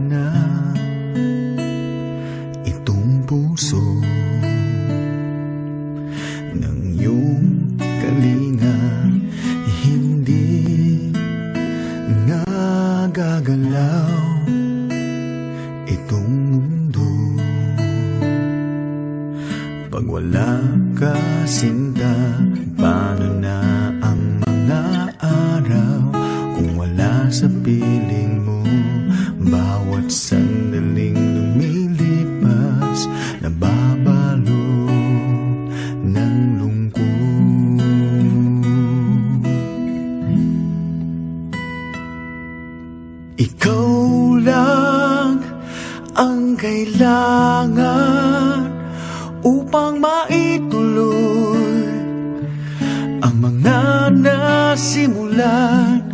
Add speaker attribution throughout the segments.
Speaker 1: Naghahanap itong puso ng iyong kalinga hindi nagagalaw itong mundo. Pag wala ka sinta paano na kailangan upang maituloy ang mga nasimulan.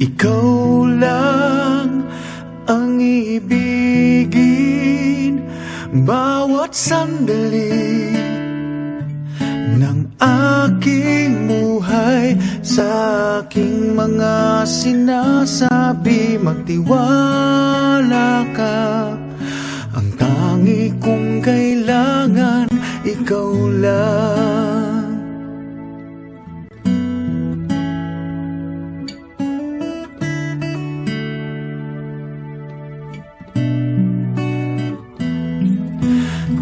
Speaker 1: Ikaw lang ang ibigin bawat sandali ng aking buhay sa aking mga sinasabi magtiwala ka tangi kong kailangan ikaw lang.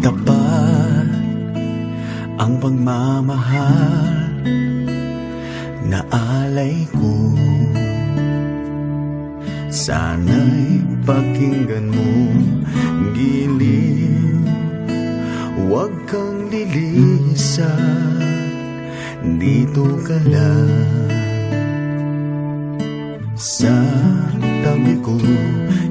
Speaker 1: Tapat ang pagmamahal na alay ko. Sana'y pakinggan mo Lang Sa tabi ko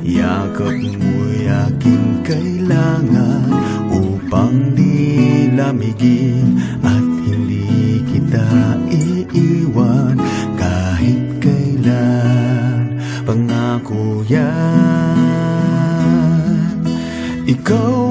Speaker 1: Yakap mo'y aking kailangan Upang di lamigin At hindi kita iiwan Kahit kailan Pangako yan. Ikaw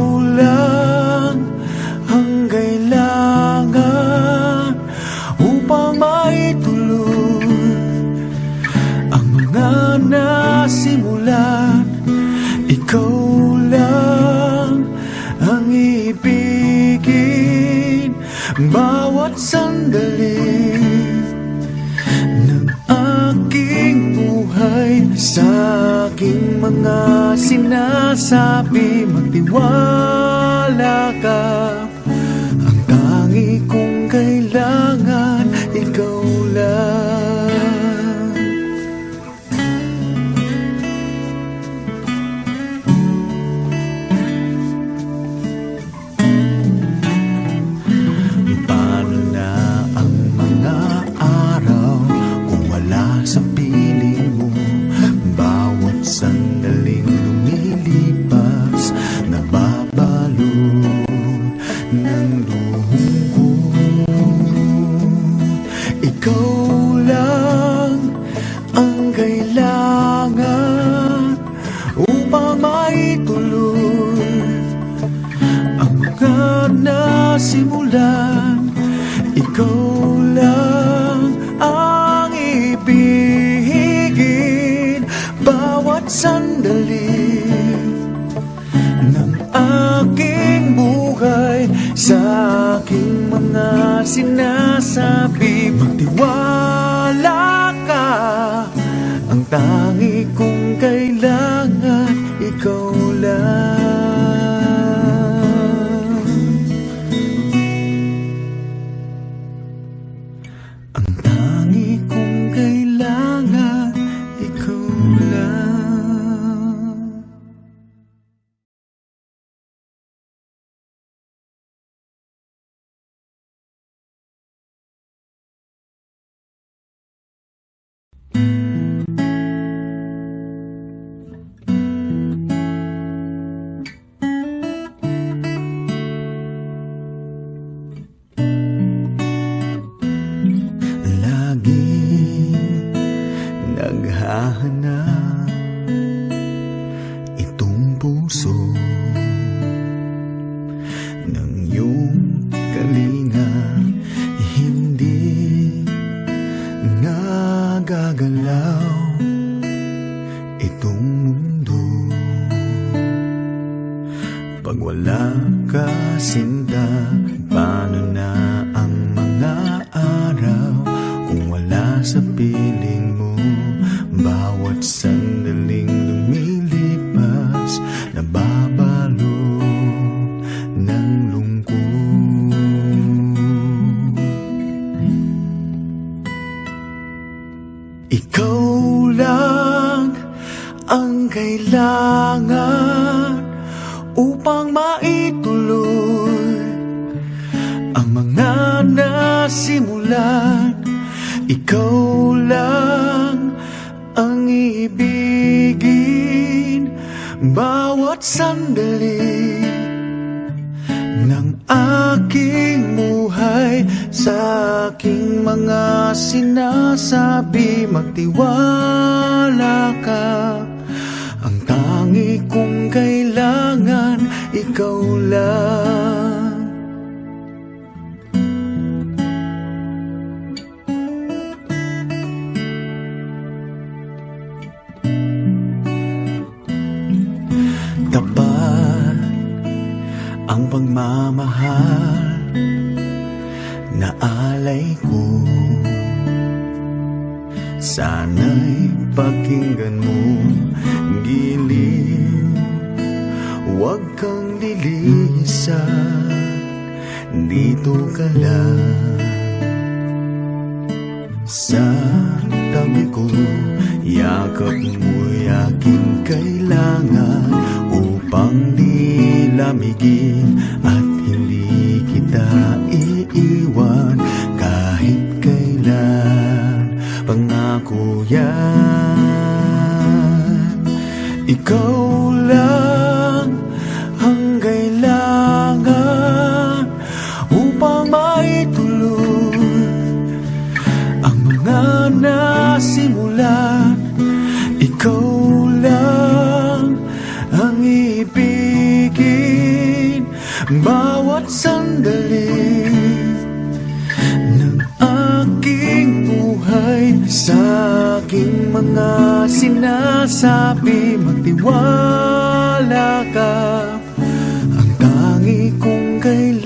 Speaker 1: aking mga sinasabi Magtiwala ka nasimulan. Ikaw Ang tangi kong kailangan wala ka sinta Paano na mga nasimulan. Ikaw lang ang ibigin bawat sandali ng aking buhay sa aking mga sinasabi magtiwala ka ang tangi kong kailangan ikaw lang pagmamahal na alay ko? Sana'y pakinggan mo giliw Huwag kang lilisan Dito ka lang. Sa tabi ko Yakap mo'y aking kailangan Upang di lamigin Pangako yan Ikaw mga sinasabi Magtiwala ka. Ang tangi kong kailangan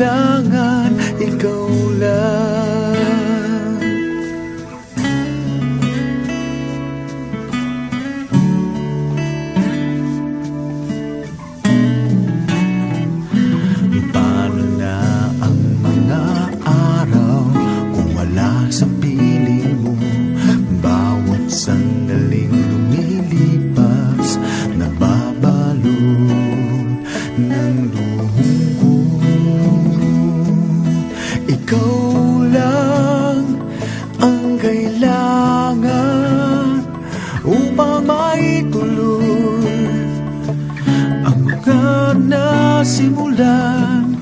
Speaker 1: nasimulan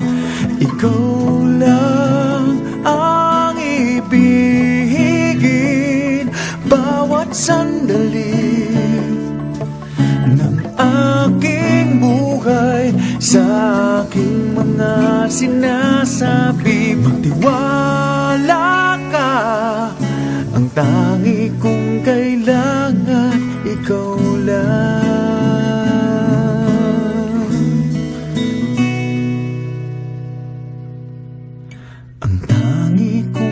Speaker 1: Ikaw lang ang ibigin Bawat sandali ng aking buhay. Sa aking mga sinasabi Magtiwala ka. Ang tangi kong kailangan Ikaw あんたに